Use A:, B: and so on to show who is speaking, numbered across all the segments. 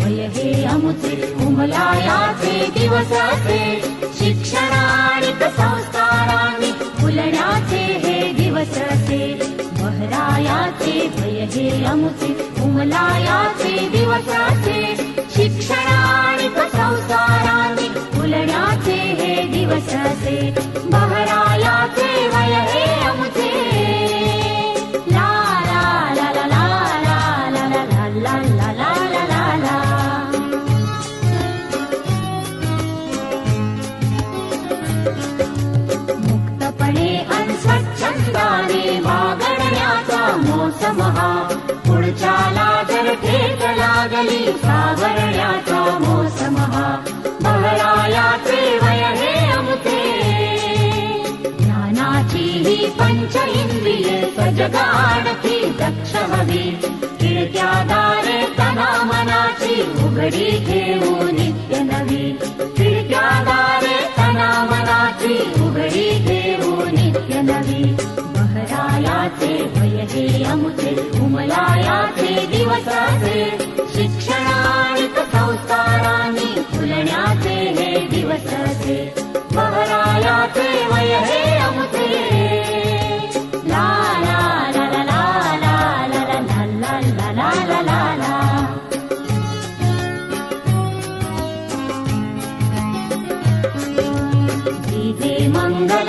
A: भय हे अमुचे उमलायाचे दिवस असे शिक्षणानिक संस्कारांनी फुलण्याचे हे दिवस असे बहरायाचे भय हे अमुचे उमलायाचे दिवस हे दिवस असे बहरायाचे भय हे ला ला ला ला ला मुक्तपणे आणि स्वच्छंदाने वागण्याचा मोसम। हा पुढच्याला जर ठेच लागली सावरण्याचा मोसम। हा बहरायाचे वय हे अमुते ज्ञानाची ही इंद्रिये सजगाडती दक्ष हवी खिडक्यादारे तना मनाची उघडी घेऊ उमलायाचे दिवस असे शिक्षणानिक संस्कारांनी फुलण्याचे हे दिवस असे बहरायाचे वय हे अमुचे ला ला ला ला ला ला ला ला ला ला ला ला ला ला जिथे मंगल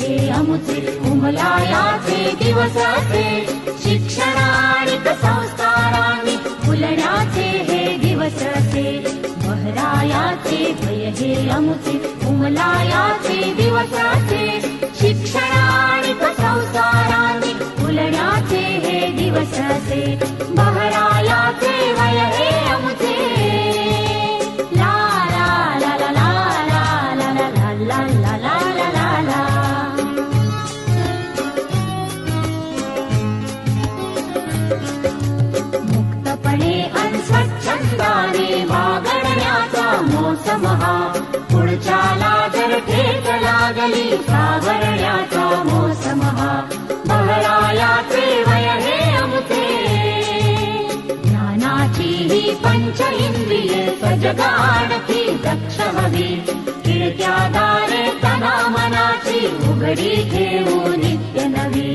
A: हे अमुचे उमलायाचे दिवसाचे अमुलाया संस्काराणि शिक्षणा हे दिवसाचे बहराया भय हे अमुचे उमलाया दिवसाचे शिक्षण मोसम हा बहरायाचे वय हे अमुते ज्ञानाची इंद्रिये सजगाडती दक्ष हवी खिडक्यादारे तना मनाची उघडी घेऊ नित्य नवी